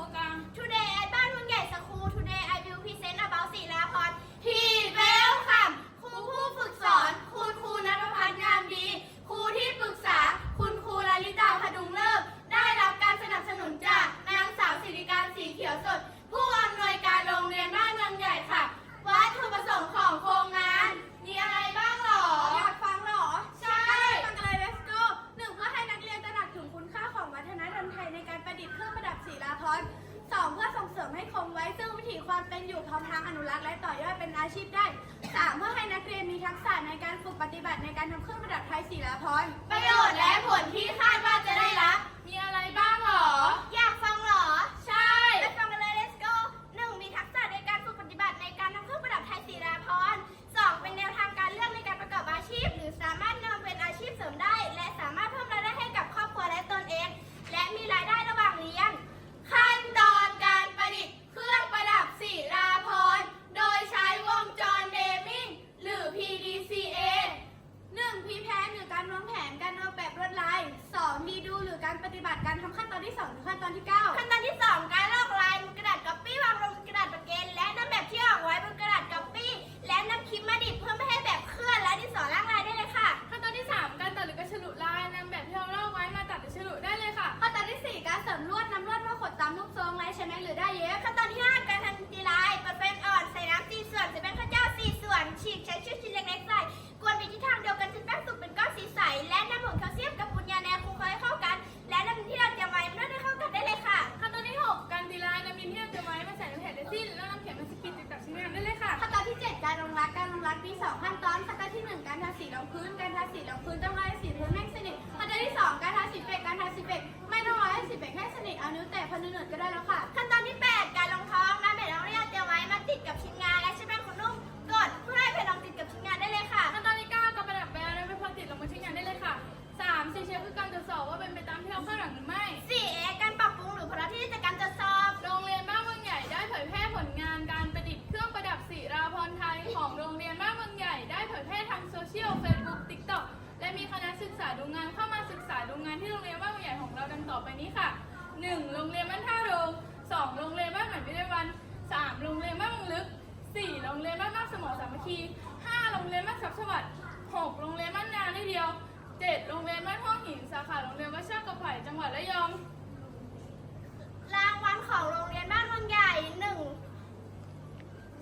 kalau kang ทางอนุรักษ์และต่อยอดเป็นอาชีพได้ 3. เพื่อให้นักเรียนมีทักษะในการฝึกปฏิบัติในการทำเครื่องประดับไทยศิลปาภรณ์ประโยชน์และผลที่คาดว่าจะได้รับ การปฏิบัติการทำขั้นตอนที่สองถึงขั้นตอนที่เก้าขั้นตอนที่ 2 การลอกลา งพื้นการทาสีรองพื้นต้องรอยสีพื้นแม่งสนิทขั้นตอนที่2การทาสีเฟกการทาสีเฟกไม่ต้องรอยสีเฟกแห้สนิทเอานิ้วแตะพอเนืดๆก็ได้แล้วค่ะาดูงานที่โรงเรียนบ้านเมืองใหญ่ของเราดังต่อไปนี้ค่ะ 1. โรงเรียนบ้านท่าโรง 2. โรงเรียนบ้านใหม่วิทยาวัน 3. โรงเรียนบ้านเมืองลึก 4. โรงเรียนบ้านมากสมอสามัคคี 5. โรงเรียนบ้านทรัพย์สวัสดิ์ 6. โรงเรียนบ้านนาได้เดียว 7. โรงเรียนบ้านห้องหินสาขาโรงเรียนวัดชากระไผ่จังหวัดระยองรางวัลของโรงเรียนบ้านเมืองใหญ่หนึ่ง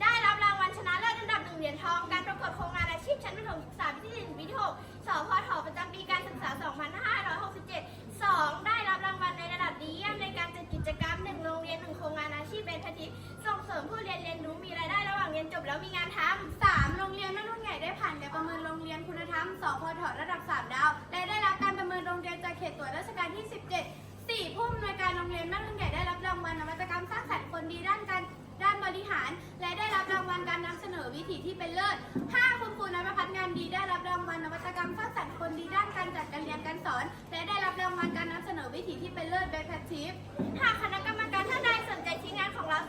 ได้รับรางวัลชนะเลิศอันดับหนึ่งเหรียญทองการประกวดโครงงานอาชีพชั้นประถมศึกษาปีที่หนึ่งปีที่หกสพท ทิตย์ส่งเสริมผู้เรียนเรียนรู้มีรายได้ระหว่างเรียนจบแล้วมีงานทำ 3. โรงเรียนแม่รุ่นใหญ่ได้ผ่านการประเมินโรงเรียนคุณธรรมสพทระดับ 3 ดาว และได้รับการประเมินโรงเรียนจากเขตตรวจราชการที่ 17 4. ผู้อำนวยการโรงเรียนแม่รุ่นใหญ่ได้รับรางวัลนวัตกรรมสร้างสรรค์คนดีด้านการด้านบริหาร และได้รับรางวัลการนำเสนอวิถีที่เป็นเลิศ 5. คุณครูนภัสงานดีได้รับรางวัลนวัตกรรมสร้างสรรค์คนดีด้านการจัดการเรียนการสอน และได้รับรางวัลการนำเสนอวิถี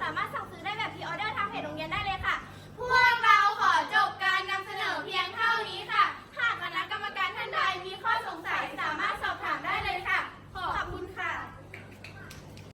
ณะ